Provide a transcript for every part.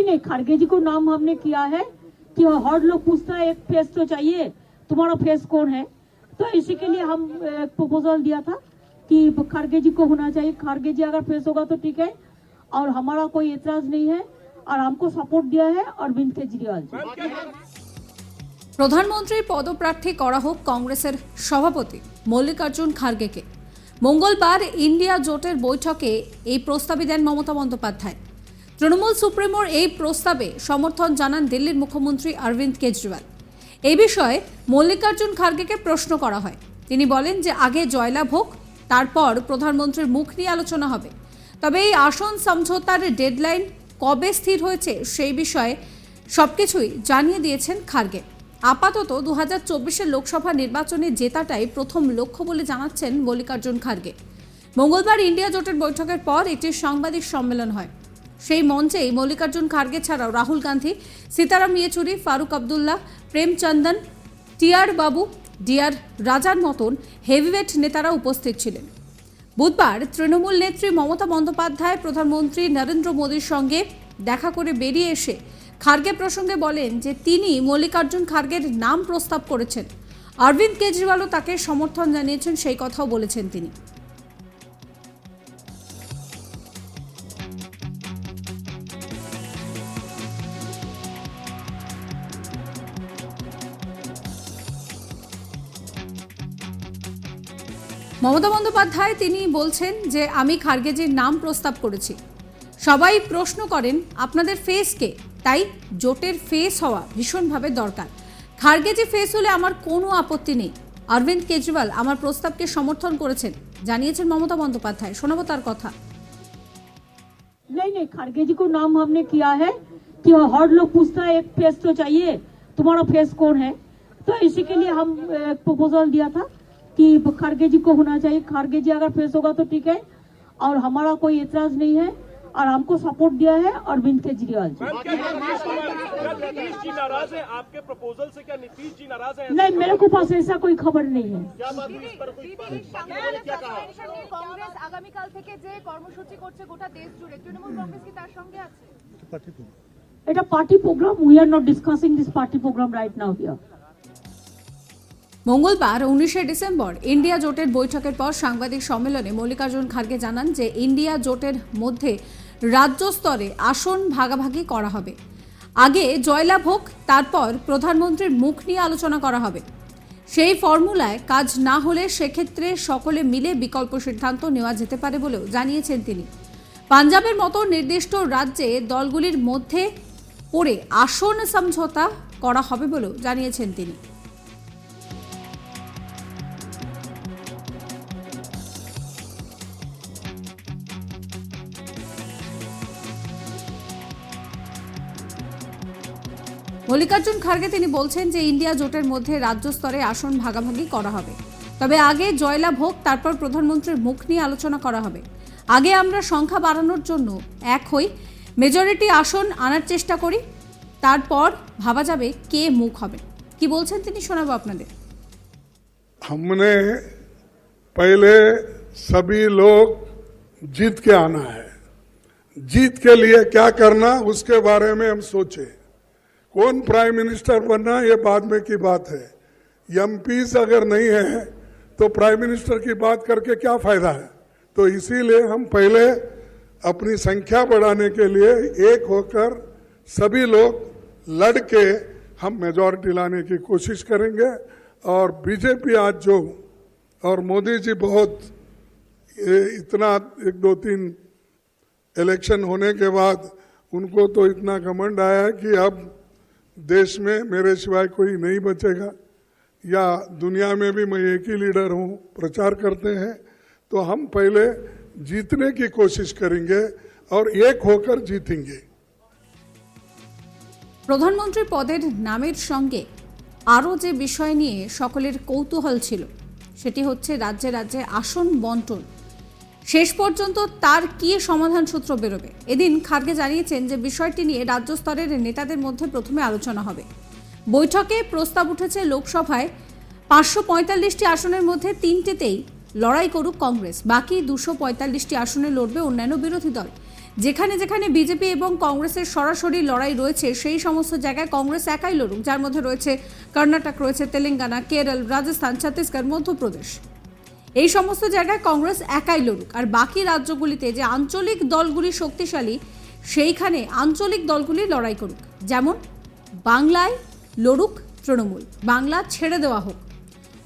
नहीं नहीं खड़गे जी को नाम हमने किया है कि हर लोग पूछता है एक फेस तो चाहिए तुम्हारा फेस कौन है तो इसी के लिए हम एक प्रपोजल दिया था कि खड़गे जी को होना चाहिए खड़गे जी अगर फेस होगा तो ठीक है और हमारा कोई एतराज नहीं है और हमको सपोर्ट दिया है अरविंद केजरीवाल जी প্রধানমন্ত্রীর পদপ্রার্থী করা হোক কংগ্রেসের সভাপতি মল্লিকার্জুন খার্গেকে মঙ্গলবার ইন্ডিয়া জোটের বৈঠকে এই প্রস্তাবই দেন মমতা বন্দ্যোপাধ্যায় তৃণমূল সুপ্রিমোর এই প্রস্তাবে সমর্থন জানান দিল্লির মুখ্যমন্ত্রী অরবিন্দ কেজরিওয়াল। এই বিষয়ে মল্লিকার্জুন খার্গেকে প্রশ্ন করা হয়। তিনি বলেন যে, আগে জয়লাভ হোক, তারপর প্রধানমন্ত্রীর মুখ নিয়ে আলোচনা হবে। তবে এই আসন সমঝোতার ডেডলাইন কবে স্থির হয়েছে সেই বিষয়ে সবকিছুই জানিয়ে দিয়েছেন খার্গে। আপাতত দু হাজার চব্বিশের লোকসভা নির্বাচনে জেতাটাই প্রথম লক্ষ্য বলে জানাচ্ছেন মল্লিকার্জুন খার্গে। মঙ্গলবার ইন্ডিয়া জোটের বৈঠকের পর একটি সাংবাদিক সম্মেলন হয়। সেই মঞ্চেই মল্লিকার্জুন খার্গে ছাড়াও রাহুল গান্ধী, সীতারাম ইয়েচুরি, ফারুক আবদুল্লাহ, প্রেমচন্দন টিআর বাবু ডিআর রাজার মতন হেভিওয়েট নেতারা উপস্থিত ছিলেন। বুধবার তৃণমূল নেত্রী মমতা বন্দ্যোপাধ্যায়, প্রধানমন্ত্রী নরেন্দ্র মোদীর সঙ্গে দেখা করে বেরিয়ে এসে খার্গে প্রসঙ্গে বলেন যে তিনি মল্লিকার্জুন খার্গের নাম প্রস্তাব করেছেন। অরবিন্দ কেজরিওয়ালও তাকে সমর্থন জানিয়েছেন, সেই কথাও বলেছেন তিনি। মমতা বন্দ্যোপাধ্যায় তিনি বলছেন যে আমি খার্গেজির নাম প্রস্তাব করেছি সবাই প্রশ্ন করেন আপনাদের ফেস কে তাই জোটের ফেস হওয়া ভীষণভাবে দরকার খার্গেজি ফেস হলে আমার কোনো আপত্তি নেই অরবিন্দ কেজরিওয়াল আমার প্রস্তাবকে সমর্থন করেছেন জানিয়েছেন মমতা বন্দ্যোপাধ্যায় শোনাবো তার কথা नहीं नहीं खड़गे जी को नाम हमने किया है कि हर लोग पूछता है एक फेस तो चाहिए तुम्हारा फेस कौन है तो इसी के लिए हम एक प्रपोजल दिया था कि खड़गे जी को होना चाहिए खड़गे जी अगर फेस होगा तो ठीक है और हमारा कोई एतराज नहीं है और हमको सपोर्ट दिया है अरविंद केजरीवाल जी मैम क्या नीतीश कुमार क्या नीतीश जी नाराज है आपके प्रपोजल से क्या नीतीश जी नाराज है नहीं मेरे को पास ऐसा कोई खबर नहीं है क्या बात हुई इस पर कोई बाकी लोगों ने क्या कहा কংগ্রেস আগামীকাল থেকে যে কর্মসূচি করছে গোটা দেশ জুড়ে তৃণমূল কংগ্রেস কি তার সঙ্গে আছে এটা party program we are not discussing this party program right now here মঙ্গলবার, উনিশে ডিসেম্বর, ইন্ডিয়া জোটের বৈঠকের পর সাংবাদিক সম্মেলনে মল্লিকার্জুন খার্গে জানান যে ইন্ডিয়া জোটের মধ্যে রাজ্য স্তরে আসন ভাগাভাগি করা হবে। আগে জয়লাভ হোক, তারপর প্রধানমন্ত্রীর মুখ নিয়ে আলোচনা করা হবে। সেই ফর্মুলায় কাজ না হলে সেক্ষেত্রে সকলে মিলে বিকল্প সিদ্ধান্ত নেওয়া যেতে পারে বলেও জানিয়েছেন তিনি। পাঞ্জাবের মতো নির্দিষ্ট রাজ্যে দলগুলির মধ্যে পড়ে আসন সমঝোতা করা হবে বলেও জানিয়েছেন তিনি। মল্লিকার্জুন খার্গে তিনি বলছেন যে ইন্ডিয়া জোটের মধ্যে রাজ্য স্তরে আসন ভাগাভাগি করা হবে তবে আগে জয়লাভ হোক তারপর প্রধানমন্ত্রীর মুখ নিয়ে আলোচনা করা হবে আগে আমরা সংখ্যা বাড়ানোর জন্য এক হই মেজরিটি আসন আনার চেষ্টা করি তারপর ভাবা যাবে কে মুখ হবে কি বলছেন তিনি শোনাবো আপনাদের हमने पहले सभी लोग जीत के आना है जीत के लिए क्या करना उसके बारे में हम सोचे कौन प्राइम मिनिस्टर बनना ये बाद में की बात है। एमपीज अगर नहीं है तो प्राइम मिनिस्टर की बात करके क्या फ़ायदा है? तो इसीलिए हम पहले अपनी संख्या बढ़ाने के लिए एक होकर सभी लोग लड़ के हम मेजॉरिटी लाने की कोशिश करेंगे। और बीजेपी आज जो, और मोदी जी बहुत इतना एक दो तीन इलेक्शन होने के बाद उनको तो इतना घमंड आया कि अब देश में मेरे सिवाय कोई नहीं बचेगा या दुनिया में भी मैं एक ही लीडर हूँ प्रचार करते हैं तो हम पहले जीतने की कोशिश करेंगे और एक होकर जीतेंगे প্রধানমন্ত্রী পদের নামের সঙ্গে আরও যে বিষয় নিয়ে সকলের কৌতূহল ছিল সেটি হচ্ছে রাজ্যে রাজ্যে আসন বন্টন শেষ পর্যন্ত তার কি সমাধান সূত্র বেরোবে? এদিন খার্গে জানিয়েছেন যে বিষয়টি নিয়ে রাজ্য স্তরের নেতাদের মধ্যে প্রথমে আলোচনা হবে। বৈঠকে প্রস্তাব উঠেছে লোকসভায় পাঁচশো পঁয়তাল্লিশটি আসনের মধ্যে তিনটেতেই লড়াই করুক কংগ্রেস, বাকি দুশো পঁয়তাল্লিশটি আসনে লড়বে অন্যান্য বিরোধী দল। যেখানে যেখানে বিজেপি এবং কংগ্রেসের সরাসরি লড়াই রয়েছে, সেই সমস্ত জায়গায় কংগ্রেস একাই লড়ুক। যার মধ্যে রয়েছে কর্ণাটক, রয়েছে তেলেঙ্গানা, কেরল, রাজস্থান, ছত্তিশগড়, মধ্যপ্রদেশ। এই সমস্ত জায়গায় কংগ্রেস একাই লড়ুক। আর বাকি রাজ্যগুলিতে যে আঞ্চলিক দলগুলি শক্তিশালী, সেইখানে আঞ্চলিক দলগুলি লড়াই করুক। যেমন বাংলায় লড়ুক তৃণমূল। বাংলা ছেড়ে দেওয়া হোক।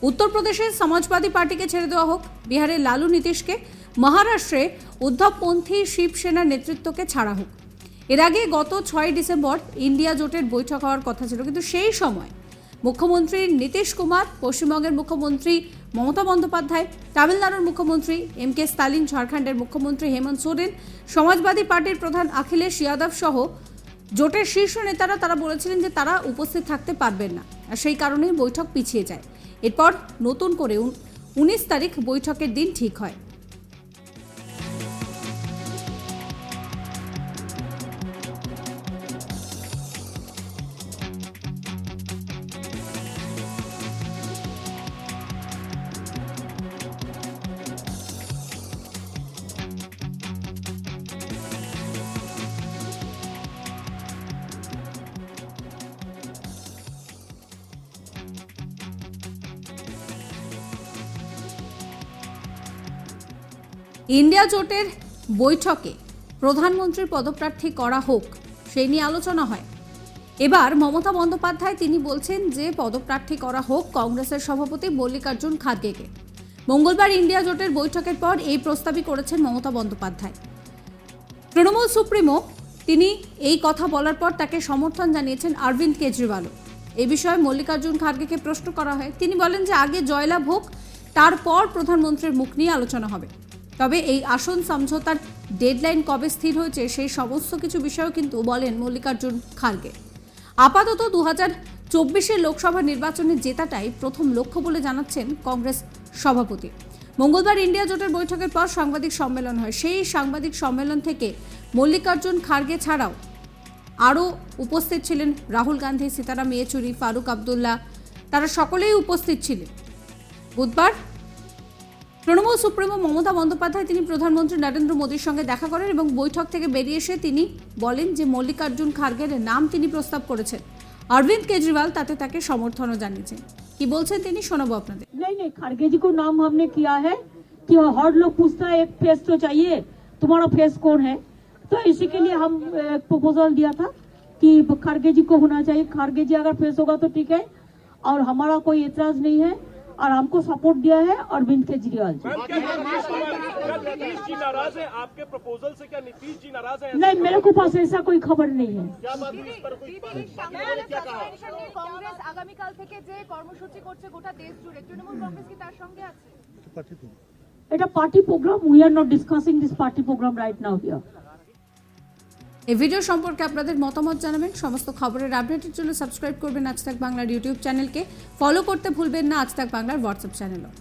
উত্তরপ্রদেশের সমাজবাদী পার্টিকে ছেড়ে দেওয়া হোক। বিহারে লালু নীতিশকে। মহারাষ্ট্রে উদ্ধবপন্থী শিবসেনার নেতৃত্বকে ছাড়া হোক। এর আগে গত ছয় ডিসেম্বর ইন্ডিয়া জোটের বৈঠক হওয়ার কথা ছিল। কিন্তু সেই সময় মুখ্যমন্ত্রী নীতিশ কুমার, পশ্চিমবঙ্গের মুখ্যমন্ত্রী মমতা বন্দ্যোপাধ্যায়, তামিলনাড়ুর মুখ্যমন্ত্রী এম কে স্টালিন, ঝাড়খণ্ডের মুখ্যমন্ত্রী হেমন্ত সোরেন, সমাজবাদী পার্টির প্রধান অখিলেশ যাদব সহ জোটের শীর্ষ নেতারা তারা বলেছিলেন যে তারা উপস্থিত থাকতে পারবেন না। আর সেই কারণেই বৈঠক পিছিয়ে যায়। এরপর নতুন করে উনিশ তারিখ বৈঠকের দিন ঠিক হয়। ইন্ডিয়া জোটের বৈঠকে প্রধানমন্ত্রীর পদপ্রার্থী করা হোক, সেই নিয়ে আলোচনা হয়। এবার মমতা বন্দ্যোপাধ্যায় তিনি বলছেন যে পদপ্রার্থী করা হোক কংগ্রেসের সভাপতি মল্লিকার্জুন খার্গেকে। মঙ্গলবার ইন্ডিয়া জোটের বৈঠকের পর এই প্রস্তাবই করেছেন মমতা বন্দ্যোপাধ্যায়। তৃণমূল সুপ্রিমো, তিনি এই কথা বলার পর তাকে সমর্থন জানিয়েছেন অরবিন্দ কেজরিওয়ালও। এ বিষয়ে মল্লিকার্জুন খার্গেকে প্রশ্ন করা হয়। তিনি বলেন যে আগে জয়লাভ হোক, তারপর প্রধানমন্ত্রীর মুখ নিয়ে আলোচনা হবে। তবে এই আসন সমঝোতার ডেডলাইন কবে স্থির হয়েছে সেই সমস্ত কিছু বিষয়েও কিন্তু বলেন মল্লিকার্জুন খার্গে। আপাতত দু হাজার চব্বিশের লোকসভা নির্বাচনে জেতাটাই প্রথম লক্ষ্য বলে জানাচ্ছেন কংগ্রেস সভাপতি। মঙ্গলবার ইন্ডিয়া জোটের বৈঠকের পর সাংবাদিক সম্মেলন হয়। সেই সাংবাদিক সম্মেলন থেকে মল্লিকার্জুন খার্গে ছাড়াও আরও উপস্থিত ছিলেন রাহুল গান্ধী, সীতারাম ইয়েচুরি, ফারুক আবদুল্লাহ। তারা সকলেই উপস্থিত ছিলেন। বুধবার তৃণমূল সুপ্রিমো মমতা বন্দ্যোপাধ্যায় তিনি প্রধানমন্ত্রী নরেন্দ্র মোদীর সঙ্গে দেখা করেন এবং বৈঠক থেকে বেরিয়ে এসে তিনি বলেন যে মল্লিকার্জুন খার্গের নাম তিনি প্রস্তাব করেছেন অরবিন্দ কেজরিওয়াল তাতে তাকে সমর্থনও জানিয়েছেন কি বলছেন তিনি শোনাবো আপনাদের नहीं नहीं खड़गे जी को नाम हमने किया है कि हर लोग पूछता है एक फेस तो चाहिए तुम्हारा फेस कौन है तो इसी के लिए हम एक प्रपोजल दिया था कि खड़गे जी को होना चाहिए खड़गे जी अगर फेस होगा तो ठीक है और हमारा कोई एतराज नहीं है और हमको सपोर्ट दिया है अरविंद केजरीवाल जी मैम क्या नीतीश कुमार क्या नीतीश जी नाराज है आपके प्रपोजल से क्या नीतीश जी नाराज है नहीं मेरे को पास ऐसा कोई खबर नहीं है क्या बात हुई इस पर कोई দিদি সাংবাদিক সাসপেনশনে কংগ্রেস আগামীকাল থেকে যে কর্মসূচি করছে গোটা দেশ জুড়ে তৃণমূল কংগ্রেস কি তার সঙ্গে আছে এটা party program we are not discussing this party program right now here এই ভিডিও সম্পর্কে আপনাদের মতামত জানাবেন। সমস্ত খবরের আপডেটের জন্য সাবস্ক্রাইব করবেন আজ তাক বাংলার ইউটিউব চ্যানেলকে। ফলো করতে ভুলবেন না আজ তাক বাংলার হোয়াটসঅ্যাপ চ্যানেলও।